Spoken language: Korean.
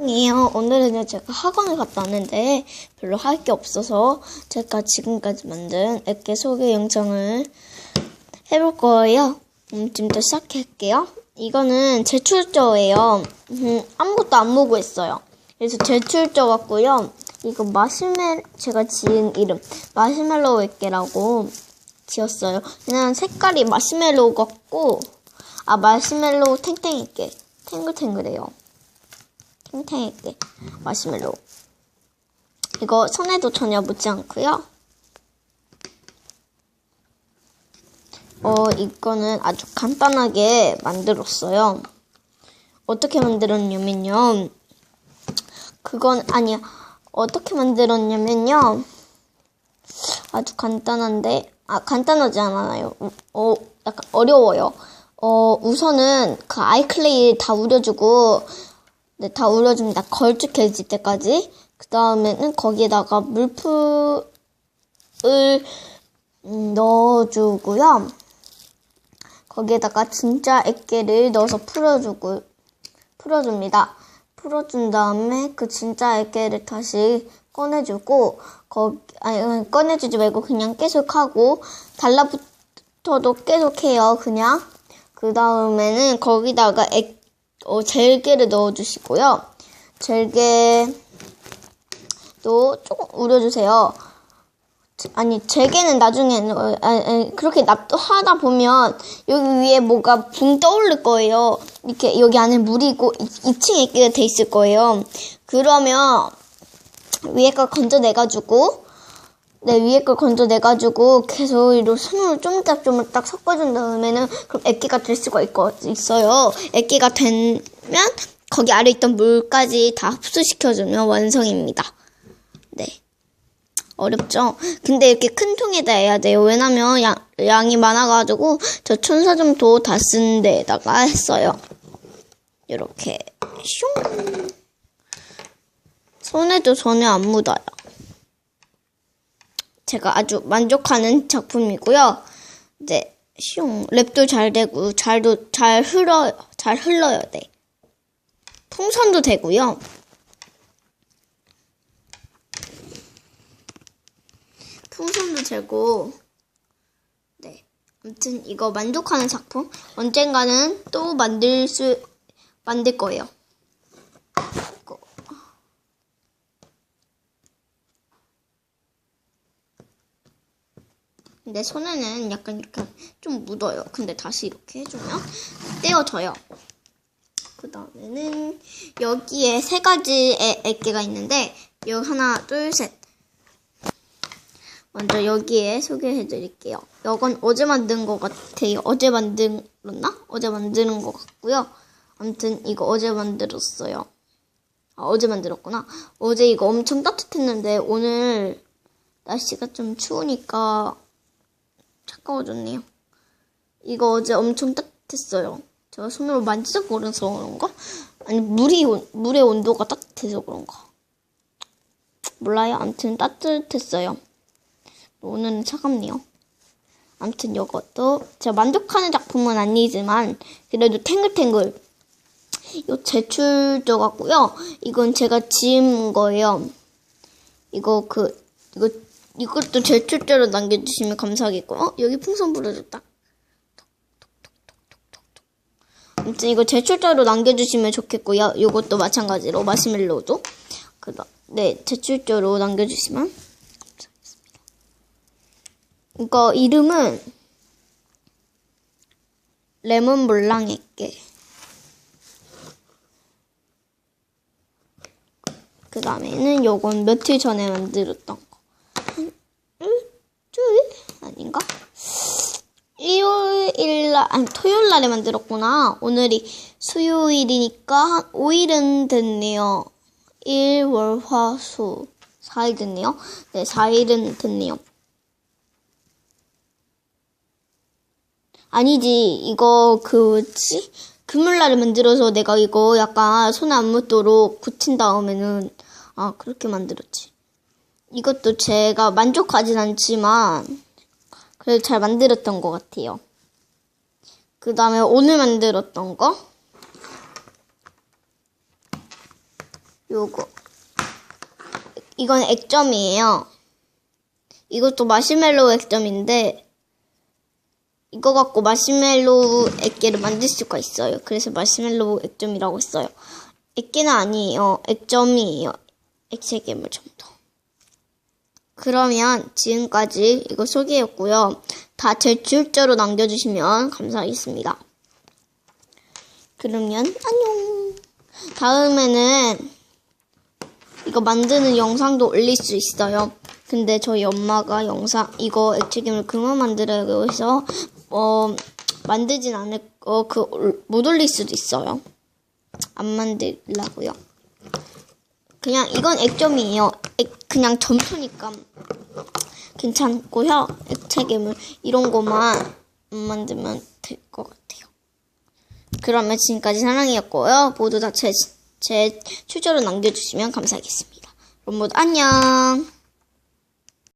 이요. 오늘은요 제가 학원을 갔다 왔는데 별로 할 게 없어서 제가 지금까지 만든 액계 소개 영상을 해볼 거예요. 음, 지금부터 시작할게요. 이거는 제출조예요. 음, 아무것도 안 보고 했어요. 그래서 제출조 같고요. 이거 마시멜 제가 지은 이름 마시멜로우 액계라고 지었어요. 그냥 색깔이 마시멜로우 같고 아 마시멜로우 탱탱 액계 탱글탱글해요. 탱탱하게 마시멜로 이거 손에도 전혀 묻지 않고요. 어 이거는 아주 간단하게 만들었어요. 어떻게 만들었냐면요. 그건 아니야. 어떻게 만들었냐면요. 아주 간단한데 아 간단하지 않아요. 어 약간 어려워요. 어 우선은 그 아이클레이 다 우려주고 네, 다 우려줍니다. 걸쭉해질 때까지. 그 다음에는 거기에다가 물풀을 음, 넣어주고요. 거기에다가 진짜 액계를 넣어서 풀어주고, 풀어줍니다. 풀어준 다음에 그 진짜 액계를 다시 꺼내주고, 거, 아니, 꺼내주지 말고 그냥 계속 하고, 달라붙어도 계속 해요, 그냥. 그 다음에는 거기다가 액, 어, 젤게를 넣어주시고요. 젤게도 조금 우려주세요. 아니, 젤게는 나중에, 어, 아니, 아니, 그렇게 납하다 보면 여기 위에 뭐가 붕 떠오를 거예요. 이렇게 여기 안에 물이고 2층에 있게 돼 있을 거예요. 그러면 위에 걸 건져내가지고 네, 위에 걸 건져내가지고 계속 이로 손으로 쪼물딱 쪼물딱 섞어준 다음에는 그럼 액기가 될 수가 있거, 있어요. 액기가 되면 거기 아래 있던 물까지 다 흡수시켜주면 완성입니다. 네. 어렵죠? 근데 이렇게 큰 통에다 해야 돼요. 왜냐면 양, 양이 많아가지고 저 천사점도 다 쓴 데에다가 했어요. 이렇게 슝 손에도 전혀 안 묻어요. 제가 아주 만족하는 작품이고요. 이제 슝 랩도 잘 되고 잘도 잘 흘러 잘 흘러요. 네. 풍선도 되고요. 풍선도 되고 네. 아무튼 이거 만족하는 작품 언젠가는 또 만들 수 만들 거예요. 근데 손에는 약간 이렇게 좀 묻어요. 근데 다시 이렇게 해주면 떼어져요. 그 다음에는 여기에 세 가지의 액계가 있는데 여기 하나, 둘, 셋. 먼저 여기에 소개해 드릴게요. 이건 어제 만든 것 같아요. 어제 만들었나? 어제 만드는 것 같고요. 아무튼 이거 어제 만들었어요. 아, 어제 만들었구나. 어제 이거 엄청 따뜻했는데 오늘 날씨가 좀 추우니까 차가워졌네요. 이거 어제 엄청 따뜻했어요. 제가 손으로 만지작 거려서 그런가? 아니 물이 물의 온도가 따뜻해서 그런가? 몰라요. 아무튼 따뜻했어요. 오늘은 차갑네요. 아무튼 이것도 제가 만족하는 작품은 아니지만 그래도 탱글탱글 이거 제출조 같고요. 이건 제가 지은 거예요. 이거 그 이거 이것도 제출자로 남겨주시면 감사하겠고, 어? 여기 풍선 불어줬다. 아무튼 이거 제출자로 남겨주시면 좋겠고요. 이것도 마찬가지로 마시멜로우도. 그다 네, 제출자로 남겨주시면 감사하겠습니다. 이거 이름은 레몬 몰랑액게. 그 다음에는 요건 며칠 전에 만들었던? 아닌가? 일요일 날, 아니, 토요일 날에 만들었구나. 오늘이 수요일이니까 한 5일은 됐네요. 일, 월, 화, 수. 4일 됐네요. 네, 4일은 됐네요. 아니지, 이거, 그, 뭐지? 금요일날에 만들어서 내가 이거 약간 손에 안 묻도록 굳힌 다음에는, 아, 그렇게 만들었지. 이것도 제가 만족하진 않지만 그래도 잘 만들었던 것 같아요. 그 다음에 오늘 만들었던 거 요거. 이건 액점이에요. 이것도 마시멜로우 액점인데, 이거 갖고 마시멜로우 액계를 만들 수가 있어요. 그래서 마시멜로우 액점이라고 했어요. 액계는 아니에요. 액점이에요. 액체 괴물 정도. 그러면 지금까지 이거 소개했고요. 다 제출자로 남겨주시면 감사하겠습니다. 그러면 안녕. 다음에는 이거 만드는 영상도 올릴 수 있어요. 근데 저희 엄마가 영상 이거 액체괴물 그만 만들라고 해서 어 만들진 않을 거그못 올릴 수도 있어요. 안 만들라고요. 그냥 이건 액점이에요. 액, 그냥 점토니까 괜찮고요. 액체괴물 이런 거만 안 만들면 될 것 같아요. 그러면 지금까지 사랑이었고요. 모두 다 제제 출처를 남겨주시면 감사하겠습니다. 그럼 모두 안녕.